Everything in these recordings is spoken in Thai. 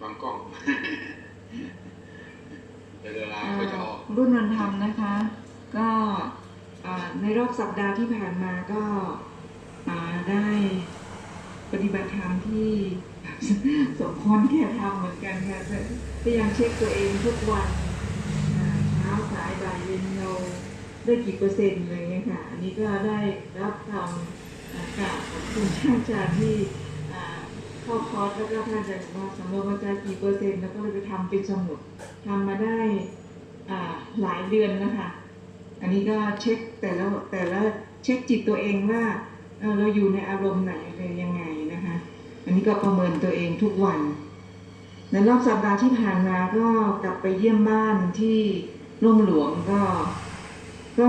วางกล้องเดี๋ยวเวลาเขาจะออกรุ่นวันธรรมนะคะ ก็ในรอบสัปดาห์ที่ผ่านมาก็าได้ปฏิบัติธรรมที่สมควรแค่ทำเหมือนกันค่ะพยายามเช็คตัวเองทุกวันเช้าสายบ่ายเย็นเราได้กี่เปอร์เซ็นต์อะไรเงี้ยค่ะ อันนี้ก็ได้รับคำอ่ากาบขอบคุณท่านอาจารย์ที่ เข้าคอร์สแล้วก็ท่านอาจารย์บอกว่าสำรวจว่าจะกี่เปอร์เซ็นต์แล้วก็เลยไปทำเป็นสมุดทำมาได้หลายเดือนนะคะ อันนี้ก็เช็คแต่ละแต่ละเช็คจิตตัวเองว่าเราอยู่ในอารมณ์ไหนอะไรยังไงนะคะ อันนี้ก็ประเมินตัวเองทุกวันในรอบสัปดาห์ที่ผ่านมาก็กลับไปเยี่ยมบ้านที่ร่มหลวงก็ ก็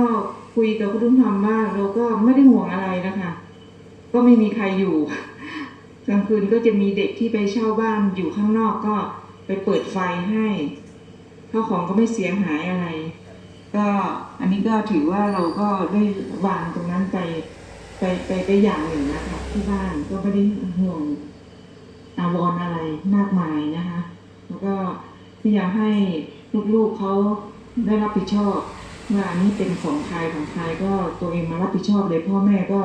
คุยกับคุณลุงทำว่าเราก็ไม่ได้ห่วงอะไรนะคะ ก็ไม่มีใครอยู่ กลางคืนก็จะมีเด็กที่ไปเช่าบ้านอยู่ข้างนอกก็ไปเปิดไฟให้ข้าวของก็ไม่เสียหายอะไร ก็อันนี้ก็ถือว่าเราก็ได้วางตรงนั้นไปไปไปไปอย่างหนึ่งนะคะที่บ้านก็ไม่ได้ห่วงอาวรณ์อะไรมากมายนะคะ แล้วก็พยายามให้ลูกๆเขาได้รับผิดชอบว่าอันนี้เป็นของใครของใครก็ตัวเองมารับผิดชอบเลยพ่อแม่ก็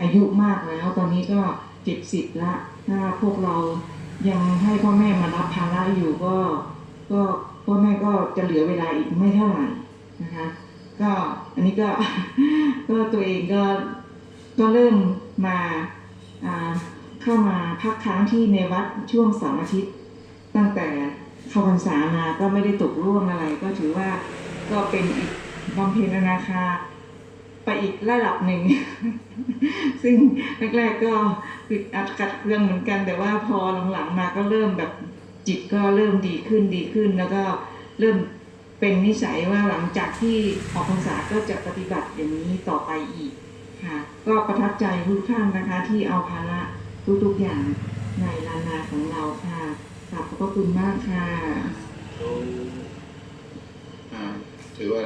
อายุมากแล้ว ตอนนี้ก็ เจ็ดสิบละถ้าพวกเรายังให้พ่อแม่มารับภาระอยู่ก็ ก็พ่อแม่ก็จะเหลือเวลาอีกไม่เท่าไหร่นะคะ ก็อันนี้ก็ก็ตัวเองก็ก็เริ่มมาเข้ามาพักค้างที่ในวัดช่วงเสาร์อาทิตย์ ตั้งแต่เข้าพรรษามาก็ไม่ได้ตกร่วงอะไร ก็ถือว่าก็เป็นอีกบำเพ็ญนาคา ไปอีกระดับหนึ่ง ซึ่งแรกๆก็อึดอัดกัดเครื่องเหมือนกัน แต่ว่าพอหลังๆมาก็เริ่มแบบจิตก็เริ่มดีขึ้นดีขึ้น แล้วก็เริ่มเป็นนิสัยว่าหลังจากที่ออกพรรษาก็จะปฏิบัติอย่างนี้ต่อไปอีกค่ะก็ประทับใจทุกท่านนะคะ ที่เอาภาระทุกๆอย่างในลานาของเราค่ะขอบพระคุณมากค่ะเขาอ่าถือว่า